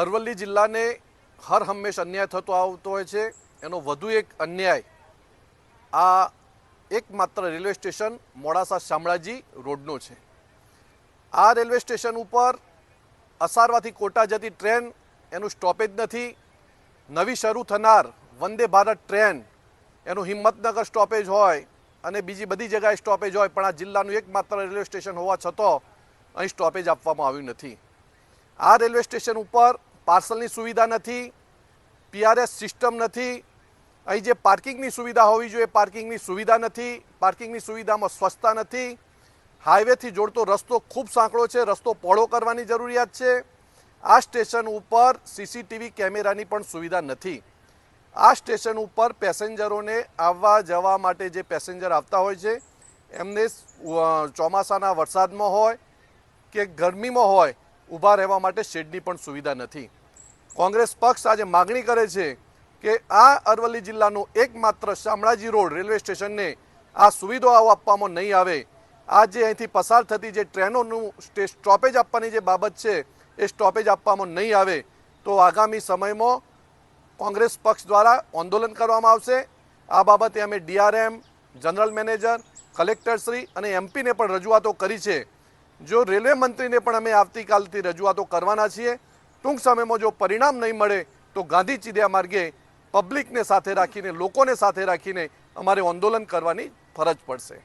અરવલ્લી જિલ્લાને હર હંમેશ અન્યાય થતો આવતો હોય છે. એનો વધુ એક અન્યાય આ એકમાત્ર રેલવે સ્ટેશન મોડાસા શામળાજી રોડનો છે. આ રેલવે સ્ટેશન ઉપર અસારવાથી કોટા જતી ટ્રેન એનું સ્ટોપેજ નથી. નવી શરૂ થનાર વંદે ભારત ટ્રેન એનું હિંમતનગર સ્ટોપેજ હોય અને બીજી બધી જગ્યાએ સ્ટોપેજ હોય, પણ આ જિલ્લાનું એકમાત્ર રેલવે સ્ટેશન હોવા છતાં અહીં સ્ટોપેજ આપવામાં આવ્યું નથી. આ રેલવે સ્ટેશન ઉપર પાર્સલની સુવિધા નથી પીઆરએસ સિસ્ટમ નથી, અહીં જે પાર્કિંગની સુવિધા હોવી જોઈએ પાર્કિંગની સુવિધા નથી, પાર્કિંગની સુવિધામાં સ્વચ્છતા નથી. હાઈવેથી જોડતો રસ્તો ખૂબ સાંકડો છે, રસ્તો પહોળો કરવાની જરૂરિયાત છે. આ સ્ટેશન ઉપર સીસીટીવી કેમેરાની પણ સુવિધા નથી. આ સ્ટેશન ઉપર પેસેન્જરોને આવવા જવા માટે જે પેસેન્જર આવતા હોય છે, એમને ચોમાસાના વરસાદમાં હોય કે ગરમીમાં હોય, ઊભા રહેવા માટે શેડની પણ સુવિધા નથી. કોંગ્રેસ પક્ષ આજે માગણી કરે છે કે આ અરવલ્લી જિલ્લાનું એકમાત્ર શામળાજી રોડ રેલવે સ્ટેશનને આ સુવિધાઓ આપવામાં નહીં આવે. આ જે અહીંથી પસાર થતી જે ટ્રેનોનું સ્ટે, સ્ટોપેજ આપવાની જે બાબત છે, એ સ્ટોપેજ આપવામાં નહીં આવે. તો આગામી સમયમાં કોંગ્રેસ પક્ષ દ્વારા આંદોલન કરવામાં આવશે. આ બાબતે અમે ડીઆરએમ, જનરલ મેનેજર કલેક્ટરશ્રી અને એમપીને પણ રજૂઆતો કરી છે. જો રેલવે મંત્રીને પણ અમે આવતીકાલથી રજૂઆતો કરવાના છીએ ટૂંક સમયમાં જો પરિણામ નહીં મળે, તો ગાંધી ચીડિયા માર્ગે પબ્લિકને સાથે રાખીને, લોકોને સાથે રાખીને અમારે આંદોલન કરવાની ફરજ પડશે.